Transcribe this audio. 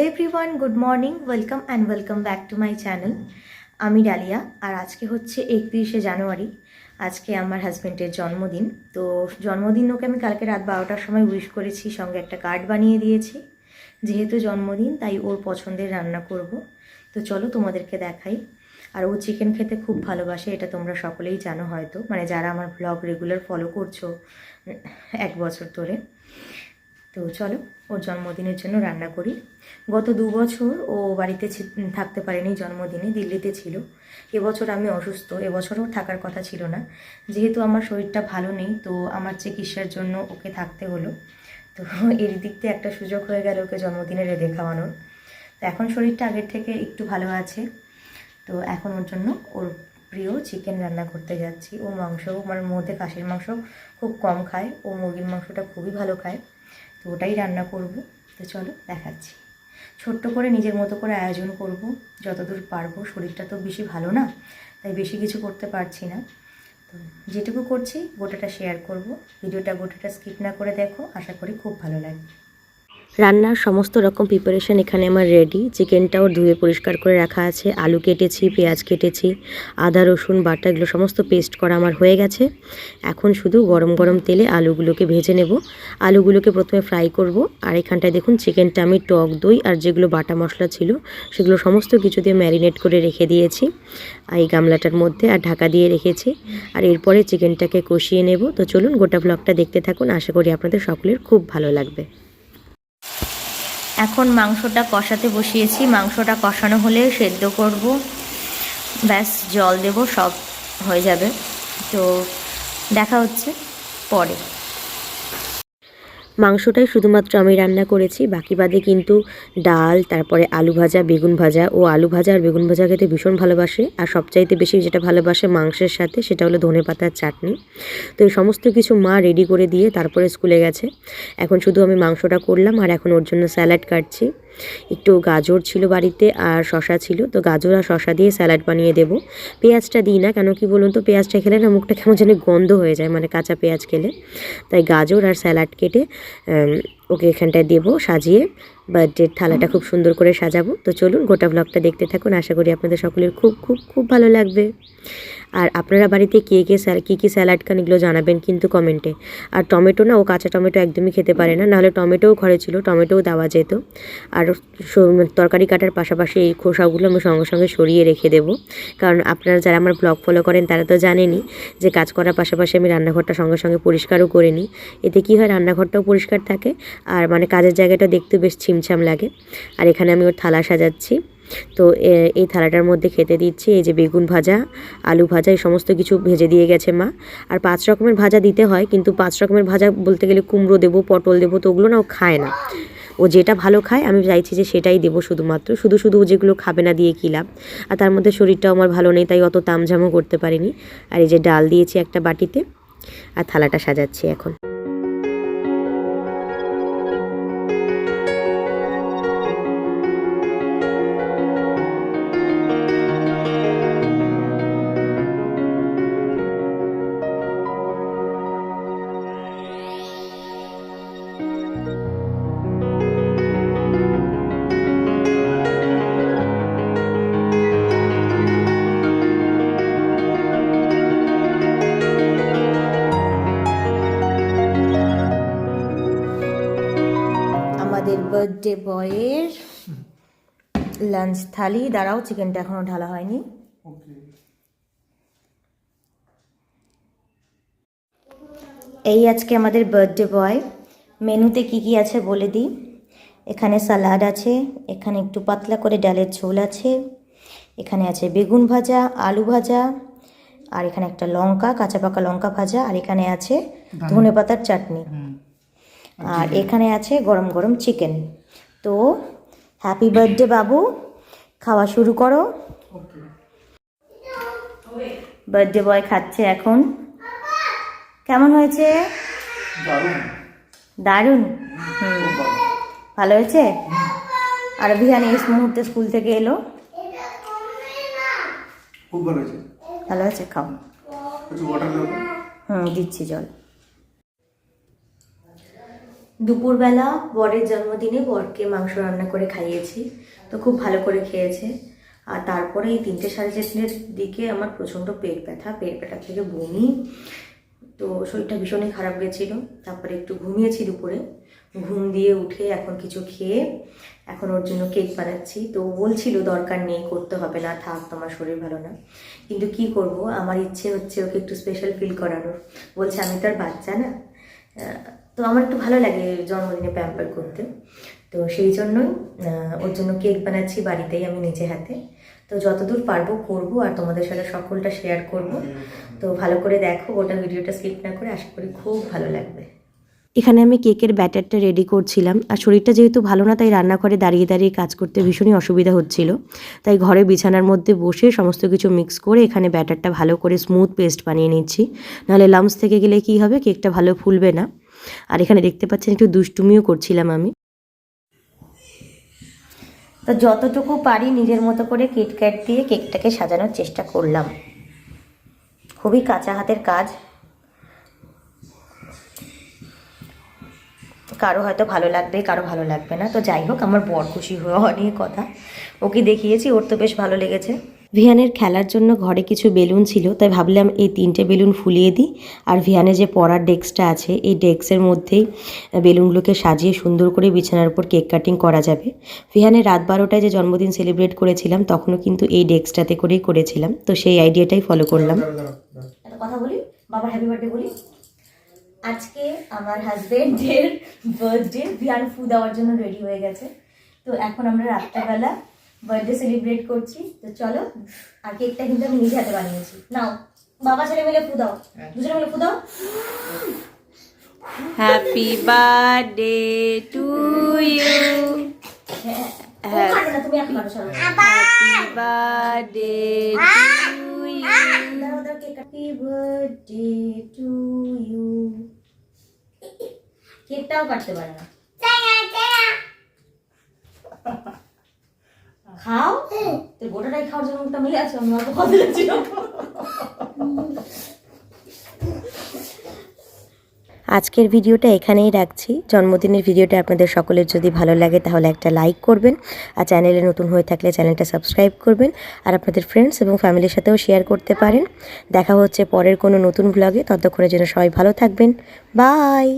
Hello everyone good morning welcome and welcome back to my channel আমি ডালিয়া আর আজকে হচ্ছে একত্রিশে জানুয়ারি। আজকে আমার হাজব্যান্ডের জন্মদিন। তো জন্মদিন ওকে আমি কালকে রাত বারোটার সময় উইশ করেছি, সঙ্গে একটা কার্ড বানিয়ে দিয়েছি। যেহেতু জন্মদিন, তাই ওর পছন্দের রান্না করব। তো চলো তোমাদেরকে দেখাই। আর ও চিকেন খেতে খুব ভালোবাসে, এটা তোমরা সকলেই জানো হয়তো। মানে যারা আমার ব্লগ রেগুলার ফলো করছ এক বছর ধরে। তো চলো, ওর জন্মদিনের জন্য রান্না করি। গত দু বছর ও বাড়িতে থাকতে পারেনি জন্মদিনে, দিল্লিতে ছিল। এবছর আমি অসুস্থ এবছরও থাকার কথা ছিল না। যেহেতু আমার শরীরটা ভালো নেই, তো আমার চিকিৎসার জন্য ওকে থাকতে হলো। তো এর দিক দিয়ে একটা সুযোগ হয়ে গেল ওকে জন্মদিনে রেঁধে খাওয়ানোর তো এখন শরীরটা আগের থেকে একটু ভালো আছে। তো এখন ওর জন্য ওর প্রিয় চিকেন রান্না করতে যাচ্ছি। ও মাংস মানে মধ্যে খাসির মাংস খুব কম খায়। ও মুরগির মাংসটা খুবই ভালো খায়। তো ওটাই রান্না করব। তো চলো দেখাচ্ছি। ছোট্ট করে নিজের মতো করে আয়োজন করব। যতদূর পারব, শরীরটা তো বেশি ভালো না, তাই বেশি কিছু করতে পারছি না। তো যেটুকু করছি, গোটাটা শেয়ার করব। ভিডিওটা গোটাটা স্কিপ না করে দেখো, আশা করি খুব ভালো লাগবে। রান্নার সমস্ত রকম প্রিপারেশন এখানে আমার রেডি চিকেনটাও ধুয়ে পরিষ্কার করে রাখা আছে, আলু কেটেছি, পেঁয়াজ কেটেছি, আদা, রসুন, বাটা, এগুলো সমস্ত পেস্ট করা আমার হয়ে গেছে। এখন শুধু গরম গরম তেলে আলুগুলোকে ভেজে নেব। আলুগুলোকে প্রথমে ফ্রাই করব। আর এখানটায় দেখুন চিকেনটা আমি টক দই আর যেগুলো বাটা মশলা ছিল, সেগুলো সমস্ত কিছু দিয়ে ম্যারিনেট করে রেখে দিয়েছি। এই গামলাটার মধ্যে আর ঢাকা দিয়ে রেখেছি। আর এরপরে চিকেনটাকে কষিয়ে নেব। তো চলুন গোটা ব্লগটা দেখতে থাকুন। আশা করি আপনাদের সকলের খুব ভালো লাগবে। এখন মাংসটা কষাতে বসিয়েছি। মাংসটা কষানো হলে সেদ্ধ করব। ব্যাস, জল দেব, সব হয়ে যাবে। তো দেখা হচ্ছে পরে। মাংসটাই শুধুমাত্র আমি রান্না করেছি, বাকি বাদে কিন্তু ডাল, তারপরে আলু ভাজা, বেগুন ভাজা। ও আলু ভাজা আর বেগুন ভাজা খেতে ভীষণ ভালোবাসে। আর সবচাইতে বেশি যেটা ভালোবাসে মাংসের সাথে, সেটা হলো ধনে পাতার চাটনি। তো এই সমস্ত কিছু মা রেডি করে দিয়ে তারপরে স্কুলে গেছে। এখন শুধু আমি মাংসটা করলাম, আর এখন ওর জন্য স্যালাড কাটছি। একটু গাজর ছিল বাড়িতে আর শশা ছিল, তো গাজর আর শশা দিয়ে স্যালাড বানিয়ে দেবো। পেঁয়াজটা দিই না, কেন কি বলুন তো, পেঁয়াজটা খেলে না মুখটা কেমন যেন গন্ধ হয়ে যায় মানে কাঁচা পেঁয়াজ খেলে। তাই গাজর আর স্যালাড কেটে ওকে এখানটায় দেবো সাজিয়ে। বার্থডের থালাটা খুব সুন্দর করে সাজাবো। তো চলুন গোটা ব্লগটা দেখতে থাকুন। আশা করি আপনাদের সকলের খুব খুব খুব ভালো লাগবে। আর আপনারা বাড়িতে কে কে কী কী স্যালাড খান এগুলো জানাবেন কিন্তু কমেন্টে আর টমেটো না, ও কাঁচা টমেটো একদমই খেতে পারে না। নাহলে টমেটোও ঘরে ছিল, টমেটোও দেওয়া যেত। আর তরকারি কাটার পাশাপাশি এই খোসাগুলো আমি সঙ্গে সঙ্গে সরিয়ে রেখে দেবো। কারণ আপনারা যারা আমার ব্লগ ফলো করেন, তারা তো জানেনই যে কাজ করার পাশাপাশি আমি রান্নাঘরটা সঙ্গে সঙ্গে পরিষ্কারও করে নিই এতে কী হয়, রান্নাঘরটাও পরিষ্কার থাকে। আর মানে কাজের জায়গাটা দেখতে বেশ ছিমছাম লাগে। আর এখানে আমি ওর থালা সাজাচ্ছি। তো এই থালাটার মধ্যে খেতে দিচ্ছি এই যে বেগুন ভাজা, আলু ভাজা, এই সমস্ত কিছু ভেজে দিয়ে গেছে মা। আর পাঁচ রকমের ভাজা দিতে হয়, কিন্তু পাঁচ রকমের ভাজা বলতে গেলে কুমড়ো দেবো, পটল দেবো তো ওগুলো না ও খায় না। ও যেটা ভালো খায়, আমি চাইছি যে সেটাই দেবো শুধুমাত্র। শুধু শুধু ও যেগুলো খাবে না দিয়ে কী লাভ। আর তার মধ্যে শরীরটাও আমার ভালো নেই, তাই অত তামঝামও করতে পারিনি। আর এই যে ডাল দিয়েছি একটা বাটিতে, আর থালাটা সাজাচ্ছি এখন। বার্থডে বয়ের লাঞ্চ থালি। দাঁড়াও চিকেনটা এখনও ঢালা হয়নি। এই আজকে আমাদের বার্থডে বয় মেনুতে কি কি আছে বলে দিই। এখানে সালাড আছে এখানে একটু পাতলা করে ডালের ঝোল আছে এখানে আছে বেগুন ভাজা আলু ভাজা আর এখানে একটা লঙ্কা কাঁচা পাকা লঙ্কা ভাজা আর এখানে আছে ধনে পাতার চাটনি। আর এখানে আছে গরম গরম চিকেন তো হ্যাপি বার্থডে বাবু। খাওয়া শুরু করো। বার্থডে বয় খাচ্ছে এখন। কেমন হয়েছে? দারুণ। হুম। ভালো হয়েছে? আর বিহান এই মুহূর্তে স্কুল থেকে এলো। খুব ভালো হয়েছে। ভালো হয়েছে? খাও। হুম দিচ্ছি জল। দুপুরবেলা বরের জন্মদিনে বরকে মাংস রান্না করে খাইয়েছি, তো খুব ভালো করে খেয়েছে। আর তারপরে এই তিনটে সাড়ে চারটের দিকে আমার প্রচণ্ড পেট ব্যথা পেট ব্যথা থেকে বমি। তো শরীরটা ভীষণই খারাপ গেছিল। তারপরে একটু ঘুমিয়েছি দুপুরে। ঘুম দিয়ে উঠে এখন কিছু খেয়ে, এখন ওর জন্য কেক বানাচ্ছি। তো বলছিল, দরকার নেই, করতে হবে না, থাক, তোমার শরীর ভালো না। কিন্তু কি করব? আমার ইচ্ছে হচ্ছে ওকে একটু স্পেশাল ফিল করানোর। বলছে, আমি তো আর বাচ্চা না। তো আমার একটু ভালো লাগে জন্মদিনে প্যাম্পার করতে। তো সেই জন্যই ওর জন্য কেক বানাচ্ছি বাড়িতেই আমি নিজে হাতে। তো যতদূর পারব করব আর তোমাদের সাথে সকলটা শেয়ার করব। তো ভালো করে দেখো ওটা ভিডিওটা স্কিপ না করে আশা করি খুব ভালো লাগবে। এখানে আমি কেকের ব্যাটারটা রেডি করছিলাম। আর শরীরটা যেহেতু ভালো না, তাই রান্নাঘরে দাঁড়িয়ে দাঁড়িয়ে কাজ করতে ভীষণই অসুবিধা হচ্ছিল। তাই ঘরে বিছানার মধ্যে বসে সমস্ত কিছু মিক্স করে এখানে ব্যাটারটা ভালো করে স্মুথ পেস্ট বানিয়ে নিচ্ছি। নাহলে লামস থেকে গেলে কি হবে কেকটা ভালো ফুলবে না। আর এখানে দেখতে পাচ্ছেন একটু দুষ্টুমিও করছিলাম আমি। তো যতটুকু পারি নিজের মতো করে কিটক্যাট দিয়ে কেকটাকে সাজানোর চেষ্টা করলাম। খুবই কাঁচা হাতের কাজ। কারও হয়তো ভালো লাগবে, কারও ভালো লাগবে না। তো যাই হোক, আমার বর খুশি হওয়া নিয়ে কথা। ওকে দেখিয়েছি, ওর তো বেশ ভালো লেগেছে। ভিয়ানের খেলার জন্য ঘরে কিছু বেলুন ছিল, তাই ভাবলাম এই তিনটে বেলুন ফুলিয়ে দিই। আর ভিয়ানের যে পড়ার ডেস্কটা আছে, এই ডেস্কের মধ্যেই বেলুনগুলোকে সাজিয়ে সুন্দর করে বিছানার উপর কেক কাটিং করা যাবে। ভিয়ানের রাত বারোটায় যে জন্মদিন সেলিব্রেট করেছিলাম, তখনও কিন্তু এই ডেস্কটাতে করেই করেছিলাম। তো সেই আইডিয়াটাই ফলো করলাম। কথা বলি, বাবার হ্যাপি বার্থডে বলি। আজকে আমার হাজবেন্ডের বার্থডে বিয়ার ফু দেওয়ার জন্য রেডি হয়ে গেছে। তো এখন আমরা রাত্রেবেলা বার্থডে সেলিব্রেট করছি তো চলো আর কেকটা কিন্তু আমি নিজে হাতে বানিয়েছি। নাও বাবা ছেলে মিলে ফু দাও। দুজনে মিলে ফু দাও। হ্যাপি বার্থডে টু ইউ হ্যাঁ হ্যাপি বার্থডে টু ইউ দাও দাও cake happy birthday to you কেকটাও কাটতে পারে না। গোটাটাই খাওয়ার জন্য মিলে আছে, আমি অল্প আজকের ভিডিওটা এখানেই রাখছি। জন্মদিনের ভিডিওটা আপনাদের সকলের যদি ভালো লাগে, তাহলে একটা লাইক করবেন। আর চ্যানেলে নতুন হয়ে থাকলে চ্যানেলটা সাবস্ক্রাইব করবেন। আর আপনাদের ফ্রেন্ডস এবং ফ্যামিলির সাথেও শেয়ার করতে পারেন। দেখা হচ্ছে পরের কোনো নতুন ব্লগে ততক্ষণের জন্য সবাই ভালো থাকবেন। বাই